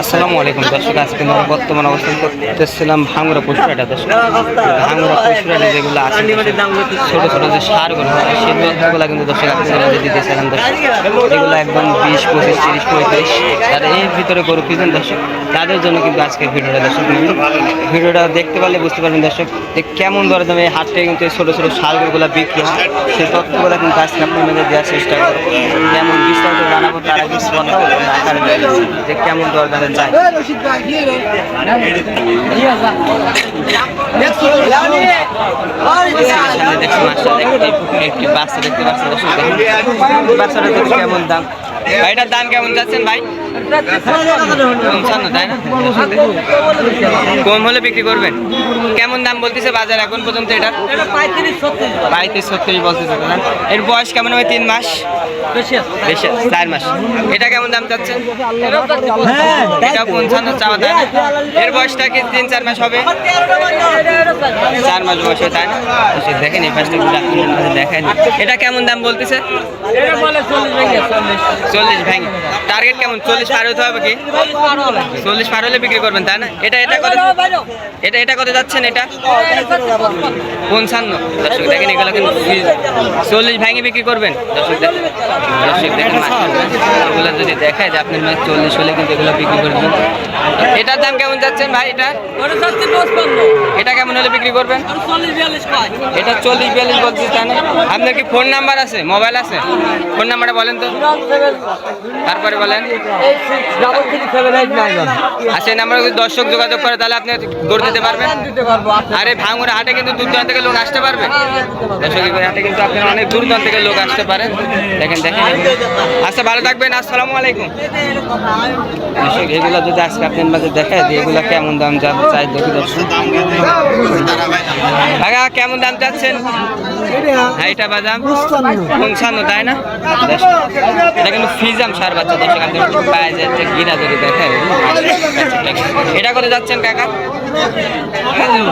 আসসালামু আলাইকুম দর্শক, আজকে আমরা বর্তমান অবস্থান করতেছিলাম ভাঙুরা পশুরাটা দর্শক। ভাঙুরা পশুরাটা যেগুলো আছে ছোট ছোট যে সারগুলো কিন্তু দর্শক আপনাদের দর্শক যেগুলো একদম বিশ, পঁচিশ, তিরিশ, পঁয়ত্রিশ তারা এর ভিতরে গরু কিনেন দর্শক, তাদের জন্য কিন্তু আজকের ভিডিওটা দর্শক ভিডিওটা দেখতে পারলে বুঝতে পারবেন দর্শক যে কেমন দরে দামে হাট কিন্তু এই ছোট ছোট সারগুলো বিক্রি হয়, সেই তথ্যগুলো কিন্তু আজকে মধ্যে দেওয়ার চেষ্টা করব। কেমন বিস্তারিত জানাব, তারা যে কেমন দর দামে দেখছি মাছটা দেখতে এই পুকুরে একটি বাচ্চা দেখতে পাচ্ছি বাচ্চাটা কেমন দাম? ভাইটার দাম কেমন যাচ্ছেন ভাই? পঞ্চান্ন তাই না? কম হলে বিক্রি করবেন। কেমন দাম বলতেছে বাজার এখন পর্যন্ত এটা? পঁয়ত্রিশ ছত্রিশ বলতেছে না? এর বয়স কেমন হবে? তিন মাস? বেশি চার মাস। এটা কেমন দাম চাচ্ছেন? এটা পঞ্চান্ন চাওয়া তাই না এর বয়সটা কি তিন চার মাস হবে? বয়স হয়, তাই না? সে দেখেন এই পাশটা মাঝে এটা কেমন দাম বলতেছে? চল্লিশ ভেঙে টার্গেট কেমন? চল্লিশ পার হতে হবে কি? চল্লিশ পার হলে বিক্রি করবেন তাই না? এটা এটা কত এটা এটা কত যাচ্ছেন এটা? পঞ্চান্ন। দর্শক দেখেন এগুলো কিন্তু চল্লিশ ভেঙে বিক্রি করবেন? দর্শক দর্শক দেখেন এগুলো যদি দেখায় যে আপনার মানে চল্লিশ হলে কিন্তু এগুলো বিক্রি করবেন। এটার দাম কেমন যাচ্ছেন ভাই এটা? এটা কেমন হলে বিক্রি করবেন? এটা চল্লিশ বিয়াল্লিশ বলছি তাই না আপনার কি ফোন নাম্বার আছে? মোবাইল আছে? ফোন নাম্বারটা বলেন তো। তারপরে বলেন। আচ্ছা এই নাম্বারে যদি দর্শক যোগাযোগ করে, তাহলে আপনি দৌড় দিতে পারবেন। আরে, ভাঙুর হাটে কিন্তু দূর দূরান্ত থেকে লোক আসতে পারবে। দর্শক হাটে কিন্তু আপনারা অনেক দূর দূরান্ত থেকে লোক আসতে পারেন দেখেন দেখেন। আচ্ছা ভালো থাকবেন। আসসালামু আলাইকুম। দর্শক, এগুলো যদি আজকে আপনার মাঝে দেখায় যে এগুলো কেমন দাম চাই দেখি দর্শক কাকা কেমন দাম চাচ্ছেন? হ্যাঁ এটা বাদাম। পৌঁছানো তাই না? এটা কিন্তু ফিজাম সার বাচ্চা দর্শক থেকে পায়ে যাচ্ছে গিরা যদি দেখায় এটা করে যাচ্ছেন কাকা? দেখেন,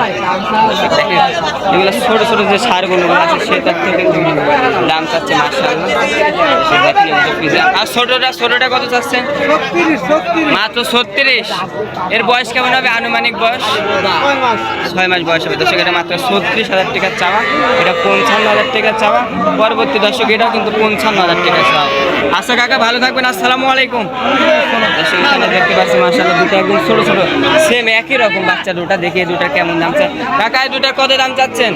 এগুলো ছোট ছোট যে সারগুলো আছে সেটার থেকে দাম চাচ্ছে মার্শাল্লাহ আর ছোটটা ছোটটা কত চাচ্ছে? মাত্র ছত্রিশ। এর বয়স কেমন হবে? আনুমানিক বয়স? ছয় মাস। বয়স হবে। দর্শক এটা মাত্র ছত্রিশ হাজার টাকার চাওয়া। এটা পঞ্চান্ন হাজার টাকা চাওয়া। পরবর্তী দর্শক এটাও কিন্তু পঞ্চান্ন হাজার টাকা চাওয়া। আচ্ছা কাকা ভালো থাকবেন। আসসালামু আলাইকুম। দেখতে পাচ্ছি মাসাল্লাহ দুটো একদম ছোট ছোট সেম একই রকম বাচ্চা, দুটা দেখি দুটা কেমন দাম কাকা এই দুটা কত দাম চাচ্ছেন?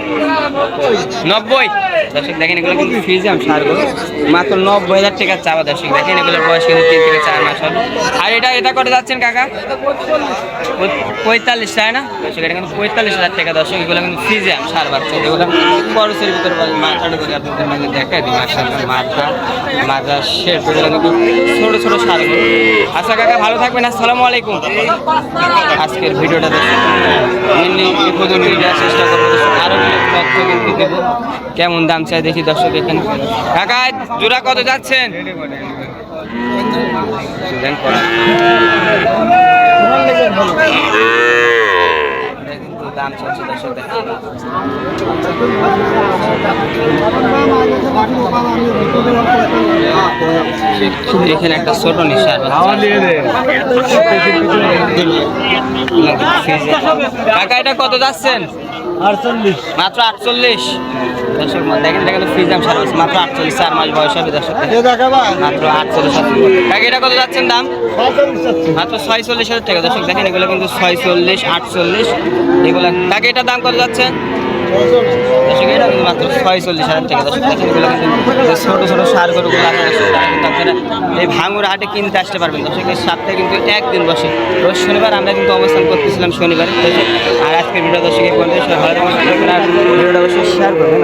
নব্বই। দর্শক, দেখেন এগুলো কিন্তু ফিজাম সারগুলো মাত্র নব্বই হাজার টাকা চাওয়া দর্শক, দেখেন এগুলোর বয়স কিন্তু তিন থেকে চার মাস হবে আর এটা এটা করে যাচ্ছেন কাকা? পঁয়তাল্লিশ, তাই না? দর্শক, এটা কিন্তু পঁয়তাল্লিশ হাজার টাকা দর্শক, এগুলো কিন্তু ফিজাম সার বাচ্চা যেগুলো খরচের ভিতরে মাথাটা করে আপনাদের দিই মাথা শেপ এগুলো কিন্তু ছোট ছোট সারগুলো আচ্ছা কাকা, ভালো থাকবেন, আসসালামু আলাইকুম। আজকের ভিডিওটা দেখুন। চেষ্টা করব। তথ্য কিন্তু দেবো। কেমন দাম চাই দেখি দর্শক এখানে কাকা জোড়া কত যাচ্ছেন? দাম। এখানে একটা ছোট কাকা এটা কত যাচ্ছেন? আটচল্লিশ। মাত্র আটচল্লিশ। দর্শক দেখেন এটা কিন্তু সার আছে মাত্র আটচল্লিশ চার মাস বয়স হবে দর্শক। মাত্র আটচল্লিশ কাকা এটা কত যাচ্ছেন দাম? মাত্র ছয়চল্লিশ হাজার টাকা। দর্শক দেখেন এগুলো কিন্তু ছয়চল্লিশ আটচল্লিশ। এগুলো কাকে এটার দাম কত যাচ্ছেন দর্শক কিন্তু মাত্র ছয়চল্লিশ হাজার টাকা দর্শক দেখেন কিন্তু ছোটো ছোটো সার গরুগুলো এই ভাঙুর হাটে কিনতে আসতে পারবেন। দর্শক, এই সপ্তাহে কিন্তু একদিন বসে। রোজ শনিবার আমরা কিন্তু অবস্থান করতেছিলাম শনিবার আর আজকের ভিডিও দর্শক, এই পর্যন্ত ভিডিওটা অবশ্যই শেয়ার করবেন।